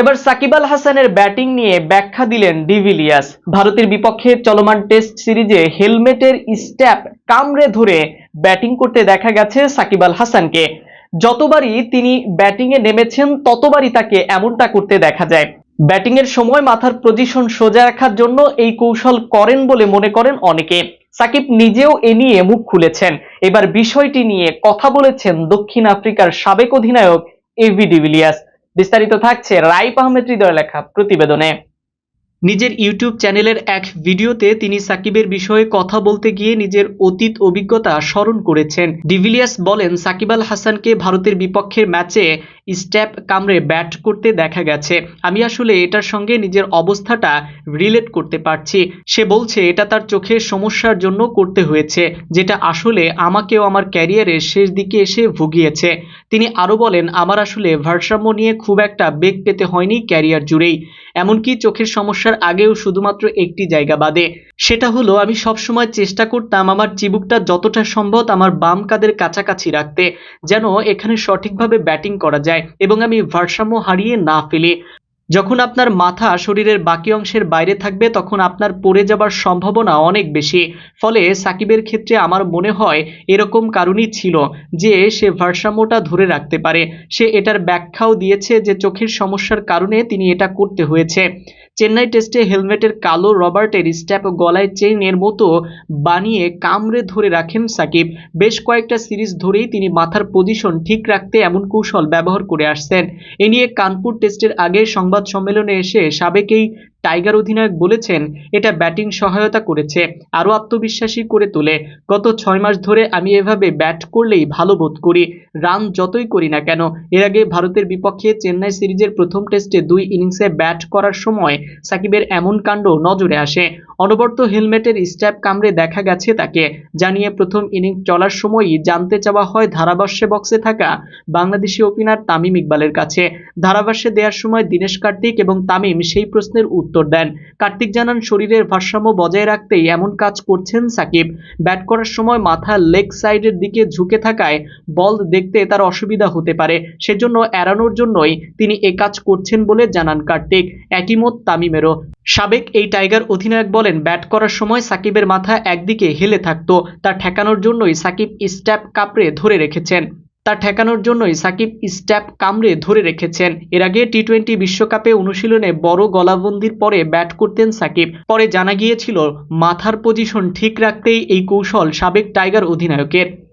এবার সাকিব আল হাসানের ব্যাটিং নিয়ে ব্যাখ্যা দিলেন ডিভিলিয়াস ভারতের বিপক্ষে চলমান টেস্ট সিরিজে হেলমেটের স্ট্যাপ কামড়ে ধরে ব্যাটিং করতে দেখা গেছে সাকিব আল হাসানকে। যতবারই তিনি ব্যাটিংয়ে নেমেছেন, ততবারই তাকে এমনটা করতে দেখা যায়। ব্যাটিং এর সময় মাথার পজিশন সোজা রাখার জন্য এই কৌশল করেন বলে মনে করেন অনেকে। সাকিব নিজেও এ নিয়ে মুখ খুলেছেন। এবার বিষয়টি নিয়ে কথা বলেছেন দক্ষিণ আফ্রিকার সাবেক অধিনায়ক এভি ডিভিলিয়াস বিস্তারিত থাকছে রাইপ আহমেদ হৃদয় লেখা প্রতিবেদনে। নিজের ইউটিউব চ্যানেলের এক ভিডিওতে তিনি সাকিবের বিষয়ে কথা বলতে গিয়ে নিজের অতীত অভিজ্ঞতা স্মরণ করেছেন। ডিভিলিয়াস বলেন, সাকিব আল হাসানকে ভারতের বিপক্ষের ম্যাচে স্ট্যাপ কামড়ে ব্যাট করতে দেখা গেছে। আমি আসলে এটার সঙ্গে নিজের অবস্থাটা রিলেট করতে পারছি। সে বলছে, এটা তার চোখের সমস্যার জন্য করতে হয়েছে, যেটা আসলে আমাকেও আমার ক্যারিয়ারের শেষ দিকে এসে ভুগিয়েছে। তিনি আরও বলেন, আমার আসলে ভারসাম্য নিয়ে খুব একটা বেগ পেতে হয়নি ক্যারিয়ার জুড়েই। এমনকি চোখের সমস্যার আগেও শুধুমাত্র একটি জায়গা বাদে। সেটা হলো, আমি সবসময় চেষ্টা করতাম আমার চিবুকটা যতটা সম্ভব আমার বাম কাদের কাছাকাছি রাখতে, যেন এখানে সঠিকভাবে ব্যাটিং করা যায় এবং আমি ভারসাম্য হারিয়ে না ফেলি। যখন আপনার মাথা শরীরের বাকি অংশের বাইরে থাকবে, তখন আপনার পড়ে যাবার সম্ভাবনা অনেক বেশি। ফলে সাকিবের ক্ষেত্রে আমার মনে হয় এরকম কারণই ছিল যে, সে ভারসাম্যটা ধরে রাখতে পারে। সে এটার ব্যাখ্যাও দিয়েছে যে, চোখের সমস্যার কারণে তিনি এটা করতে হয়েছে। চেন্নাই টেস্টে হেলমেটের কালো রবার্টের স্ট্যাপ গলায় চেইনের মতো বানিয়ে কামড়ে ধরে রাখেন সাকিব। বেশ কয়েকটা সিরিজ ধরেই তিনি মাথার পজিশন ঠিক রাখতে এমন কৌশল ব্যবহার করে আসছেন। এ নিয়ে কানপুর টেস্টের আগে সংবাদ সম্মেলনে এসে সাবেক এই টাইগার অধিনায়ক বলেছেন, এটা ব্যাটিং সহায়তা করেছে, আরও আত্মবিশ্বাসী করে তোলে। গত ছয় মাস ধরে আমি এভাবে ব্যাট করলেই ভালো বোধ করি, রান যতই করি না কেন। এর আগে ভারতের বিপক্ষে চেন্নাই সিরিজের প্রথম টেস্টে দুই ইনিংসে ব্যাট করার সময় সাকিবের এমন কাণ্ড নজরে আসে। অনবর্ত হেলমেটের স্ট্যাপ কামড়ে দেখা গেছে তাকে, জানিয়ে প্রথম ইনিংস চলার সময়ই জানতে চাওয়া হয় ধারাভাষ্যে বক্সে থাকা বাংলাদেশি ওপেনার তামিম ইকবালের কাছে। ধারাভাষ্যে দেওয়ার সময় দীনেশ কার্তিক এবং তামিম সেই প্রশ্নের উত্তর দেন। কার্তিক জানান, শরীরের ভারসাম্য বজায় রাখতেই এমন কাজ করছেন সাকিব। ব্যাট করার সময় মাথা লেগ সাইডের দিকে ঝুঁকে থাকায় বল দেখতে তার অসুবিধা হতে পারে। সেজন্য এড়ানোর জন্যই তিনি এ কাজ করছেন বলে জানান কার্তিক। একই মত তামিমেরও। সাবেক এই টাইগার অধিনায়ক বলেন, ব্যাট করার সময় সাকিবের মাথা একদিকে হেলে থাকতো। তা ঠেকানোর জন্যই সাকিব স্ট্যাপ কাপড়ে ধরে রেখেছেন। তা ঠেকানোর জন্যই সাকিব স্ট্যাপ কামড়ে ধরে রেখেছেন। এর আগে টি টোয়েন্টি বিশ্বকাপে অনুশীলনে বড় গলাবন্দির পরে ব্যাট করতেন সাকিব। পরে জানা গিয়েছিল, মাথার পজিশন ঠিক রাখতেই এই কৌশল সাবেক টাইগার অধিনায়কের।